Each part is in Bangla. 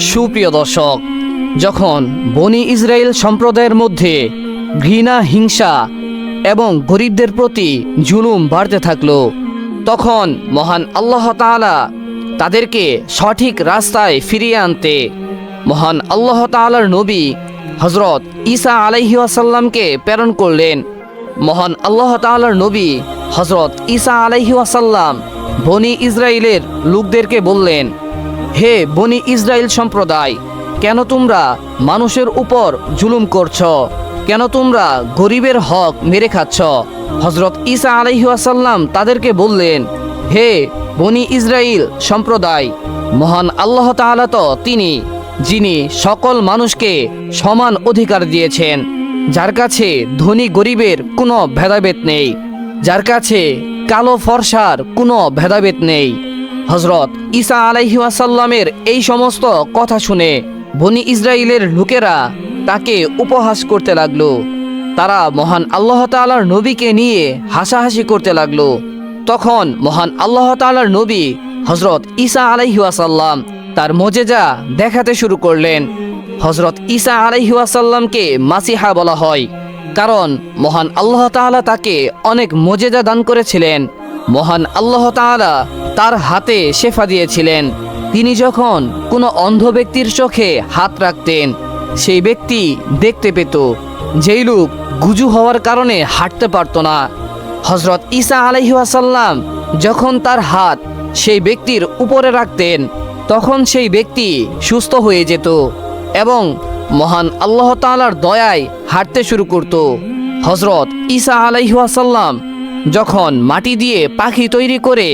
সুপ্রিয় দর্শক, যখন বনি ইসরায়েল সম্প্রদায়ের মধ্যে ঘৃণা, হিংসা এবং গরিবদের প্রতি জুলুম বাড়তে থাকল, তখন মহান আল্লাহ তাআলা তাদেরকে সঠিক রাস্তায় ফিরিয়ে আনতে মহান আল্লাহ তাআলার নবী হজরত ঈসা আলাইহি ওয়াসাল্লামকে প্রেরণ করলেন। মহান আল্লাহ তাআলার নবী হজরত ঈসা আলাইহি ওয়াসাল্লাম বনি ইসরায়েলের লোকদেরকে বললেন হে বনি ইসরায়েল সম্প্রদায়, কেন তোমরা মানুষের উপর জুলুম করছ? কেন তোমরা গরিবের হক মেরে খাচ্ছ? হজরত ঈসা আলাইহাসাল্লাম তাদেরকে বললেন, হে বনি ইসরায়েল সম্প্রদায়, মহান আল্লাহ তাআলা তো তিনি, যিনি সকল মানুষকে সমান অধিকার দিয়েছেন, যার কাছে ধনী গরিবের কোনো ভেদাভেদ নেই, যার কাছে কালো ফর্সার কোনো ভেদাভেদ নেই। হজরত ঈসা আলাইহি ওয়াসাল্লামের এই সমস্ত কথা শুনে বনি ইসরায়েলের লোকেরা তাকে উপহাস করতে লাগল। তারা মহান আল্লাহ তাআলার নবীকে নিয়ে হাসাহাসি করতে লাগল। তখন মহান আল্লাহ তাআলার নবী হজরত ঈসা আলাইহি ওয়াসাল্লাম তার মজেজা দেখাতে শুরু করলেন। হজরত ইসা আলাইহি ওয়াসাল্লামকে মাসিহা বলা হয়, কারণ মহান আল্লাহ তাআলা তাকে অনেক মজেজা দান করেছিলেন। মহান আল্লাহ তাআলা তার হাতে শেফা দিয়েছিলেন। তিনি যখন কোনো অন্ধ ব্যক্তির চোখে হাত রাখতেন, সেই ব্যক্তি দেখতে পেত, যেই লোক গুজু হওয়ার কারণে হাঁটতে পারত না। হজরত ঈসা আলহিহাসাল্লাম যখন তার হাত সেই ব্যক্তির উপরে রাখতেন, তখন সেই ব্যক্তি সুস্থ হয়ে যেত এবং মহান আল্লাহ তাআলার দয়ায় হাঁটতে শুরু করত। হজরত ঈসা আলাইহাসাল্লাম যখন মাটি দিয়ে পাখি তৈরি করে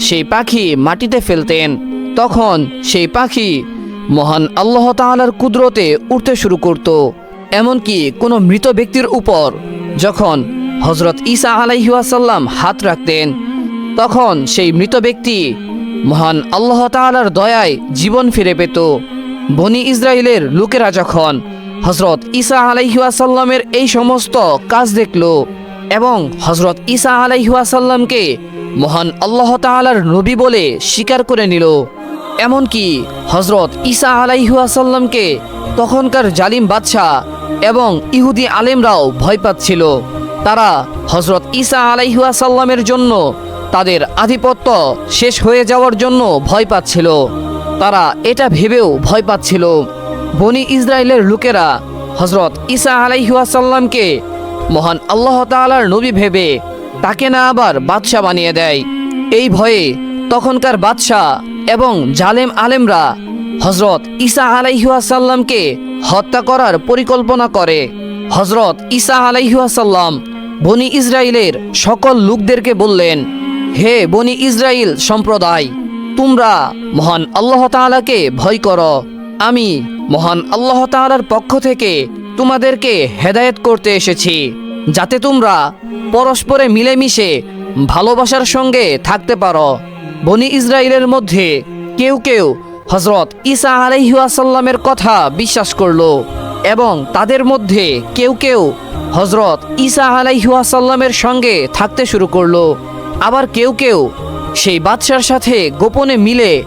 সেই পাখি মাটিতে ফেলতেন। তখন সেই পাখি মহান আল্লাহ তাআলার কুদরতে উঠতে শুরু করত। এমনকি কোনো মৃত ব্যক্তির উপর যখন হজরত ঈসা আলাইহাসাল্লাম হাত রাখতেন, তখন সেই মৃত ব্যক্তি মহান আল্লাহ তাআলার দয়ায় জীবন ফিরে পেত। বনি ইসরায়েলের লোকেরা যখন হজরত ঈসা আলাইহাসাল্লামের এই সমস্ত কাজ দেখল এবং হজরত ঈসা আলাইহাসাল্লামকে মহান আল্লাহ তাআলার নবী বলে স্বীকার করে নিল। এমনকি হজরত ঈসা আলাইহাসাল্লামকে তখনকার জালিম বাদশাহ এবং ইহুদি আলেমরাও ভয় পাচ্ছিল। তারা হজরত ঈসা আলাইহাসাল্লামের জন্য তাদের আধিপত্য শেষ হয়ে যাওয়ার জন্য ভয় পাচ্ছিল। তারা এটা ভেবেও ভয় পাচ্ছিল। বনি ইসরায়েলের লোকেরা হজরত ঈসা আলাইহাসাল্লামকে মহান আল্লাহ তাআলার নবী ভেবে তাকে না আবার বাদশাহ বানিয়ে দেয়। এই ভয়ে তখনকার বাদশাহ এবং জালেম আলেমরা হজরত ঈসা আলাইহাসাল্লামকে হত্যা করার পরিকল্পনা করে। হজরত ঈসা আলাইহাসাল্লাম বনি ইসরায়েলের সকল লোকদেরকে বললেন, হে বনি ইসরায়েল সম্প্রদায়, তোমরা মহান আল্লাহ তাআলাকে ভয় করো। আমি মহান আল্লাহ তাআলার পক্ষ থেকে তোমাদেরকে হেদায়েত করতে এসেছি। যাতে তোমরা পরস্পরে মিলেমিশে ভালোবাসার সঙ্গে থাকতে পারো। বনি ইসরায়েলের মধ্যে কেউ কেউ হজরত ঈসা আলাইহাসাল্লামের কথা বিশ্বাস করল এবং তাদের মধ্যে কেউ কেউ হজরত ঈসা আলাইহাসাল্লামের সঙ্গে থাকতে শুরু করল। আবার কেউ কেউ সেই বাদশার সাথে গোপনে মিলে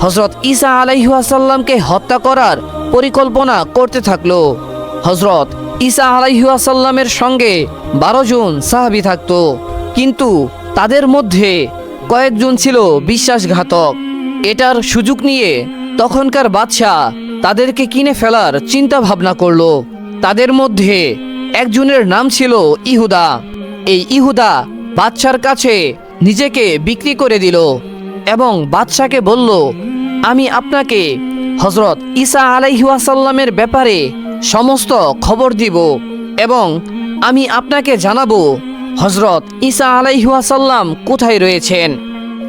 হজরত ঈসা আলাইহাসাল্লামকে হত্যা করার পরিকল্পনা করতে থাকল। হজরত ঈসা আলাইহাসাল্লামের সঙ্গে বারো জন সাহাবি থাকতো। কিন্তু তাদের মধ্যে কয়েকজন ছিল বিশ্বাসঘাতক। এটার সুযোগ নিয়ে তখনকার বাদশাহ তাদেরকে কিনে ফেলার চিন্তা ভাবনা করল। তাদের মধ্যে একজনের নাম ছিল ইহুদা। এই ইহুদা বাদশার কাছে নিজেকে বিক্রি করে দিল এবং বাদশাকে বলল, আমি আপনাকে হজরত ঈসা আলাইহাসাল্লামের ব্যাপারে সমস্ত খবর দিব এবং আমি আপনাকে জানাব হজরত ঈসা আলাইহাসাল্লাম কোথায় রয়েছেন।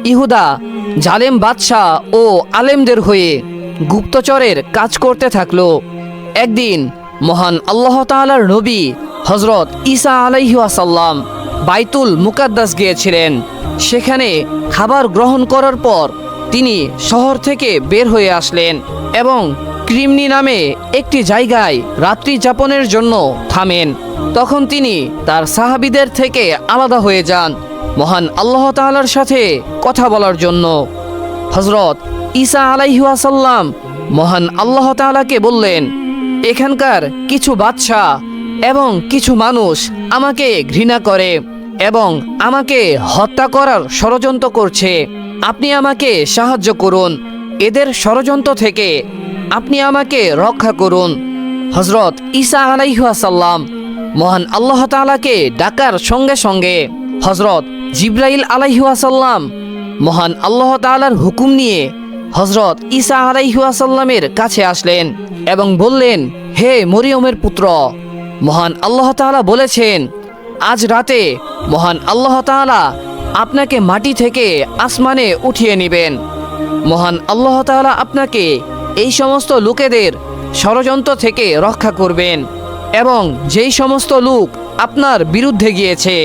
ইহুদা, জালেম বাদশাহ ও আলেমদের হয়ে গুপ্তচরের কাজ করতে থাকল। একদিন মহান আল্লাহ তাআলার নবী হজরত ঈসা আলাইহাসাল্লাম বাইতুল মুকাদ্দাস গিয়েছিলেন। সেখানে খাবার গ্রহণ করার পর তিনি শহর থেকে বের হয়ে আসলেন এবং ক্রিমনি নামে একটি জায়গায় রাত্রি যাপনের জন্য থামেন। তখন তিনি তার সাহাবিদের থেকে আলাদা হয়ে যান, মহান আল্লাহ তাআলার সাথে কথা বলার জন্য। হজরত ঈসা আলাইহাসাল্লাম মহান আল্লাহ তাআলাকে বললেন, এখানকার কিছু বাচ্চা এবং কিছু মানুষ আমাকে ঘৃণা করে এবং আমাকে হত্যা করার ষড়যন্ত্র করছে। আপনি আমাকে সাহায্য করুন। এদের ষড়যন্ত্র থেকে আপনি আমাকে রক্ষা করুন। হজরত ঈসা আলাইহাসাল্লাম মহান আল্লাহ তাআলাকে ডাকার সঙ্গে সঙ্গে হজরত জিব্রাইল আলাইহাসাল্লাম মহান আল্লাহ তাআলার হুকুম নিয়ে হজরত ঈসা আলাইহাসাল্লামের কাছে আসলেন এবং বললেন, হে মরিয়মের পুত্র, মহান আল্লাহ তাআলা বলেছেন, আজ রাতে মহান আল্লাহ তাআলা আপনাকে মাটি থেকে আসমানে উঠিয়ে নেবেন। মহান আল্লাহ তাআলা আপনাকে এই সমস্ত লোকেদের ষড়যন্ত্র থেকে রক্ষা করবেন এবং যেই সমস্ত লোক আপনার বিরুদ্ধে গিয়েছে,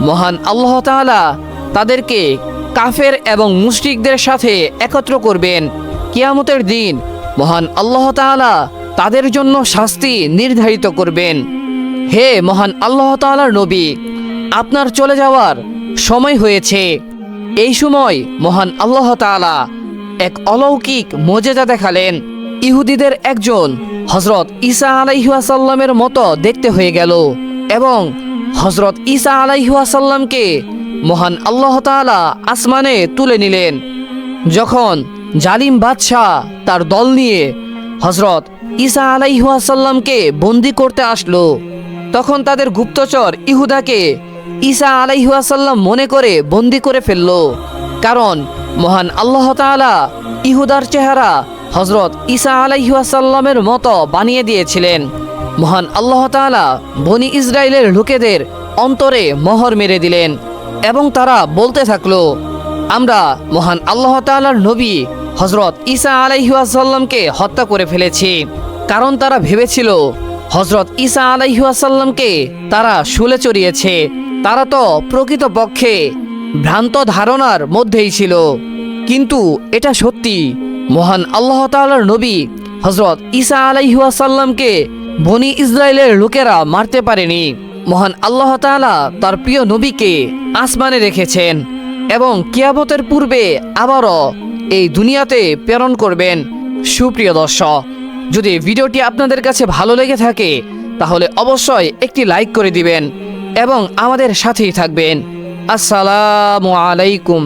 মহান আল্লাহ তাআলা তাদেরকে কাফের এবং মুশরিকদের সাথে একত্র করবেন। কিয়ামতের দিন মহান আল্লাহ তাআলা তাদের জন্য শাস্তি নির্ধারিত করবেন। হে মহান আল্লাহ তাআলার নবী, আপনার চলে যাওয়ার সময় হয়েছে। এই সময় মহান আল্লাহ তাআলা এক অলৌকিক মজেজা দেখালেন ইহুদিদের একজন। হজরত ঈসা আলাইহাসাল্লামের মতো দেখতে হয়ে গেল এবং হজরত ঈসা আলাইহাসাল্লামকে মহান আল্লাহ তাআলা আসমানে তুলে নিলেন। যখন জালিম বাদশাহ তার দল নিয়ে হজরত ঈসা আলাইহাসাল্লামকে বন্দি করতে আসলো, তখন তাদের গুপ্তচর ইহুদাকে ঈসা আলাইহাসাল্লাম মনে করে বন্দি করে ফেলল। কারণ মহান আল্লাহ তাআলা ইহুদার চেহারা হজরত ঈসা আলাইহাসাল্লামের মতো বানিয়ে দিয়েছিলেন। মহান আল্লাহ তাআলা বনি ইসরায়েলের লোকেদের অন্তরে মোহর মেরে দিলেন এবং তারা বলতে থাকল, আমরা মহান আল্লাহ তাআলার নবী হজরত ঈসা আলাইহাসাল্লামকে হত্যা করে ফেলেছি। কারণ তারা ভেবেছিল হজরত ঈসা আলাইহাসাল্লামকে তারা শুলে চড়িয়েছে। তারা তো প্রকৃতপক্ষে ভ্রান্ত ধারণার মধ্যেই ছিল। কিন্তু এটা সত্যি, মহান আল্লাহ তাআলার নবী হজরত ঈসা আলাইহাসাল্লামকে বনি ইসরায়েলের লোকেরা মারতে পারেনি। মহান আল্লাহ তাআলা তার প্রিয় নবীকে আসমানে রেখেছেন এবং কিয়ামতের পূর্বে আবারও এই দুনিয়াতে প্রেরণ করবেন। সুপ্রিয় দর্শক, যদি ভিডিওটি আপনাদের কাছে ভালো লেগে থাকে, তাহলে অবশ্যই একটি লাইক করে দিবেন এবং আমাদের সাথেই থাকবেন। আসসালামু আলাইকুম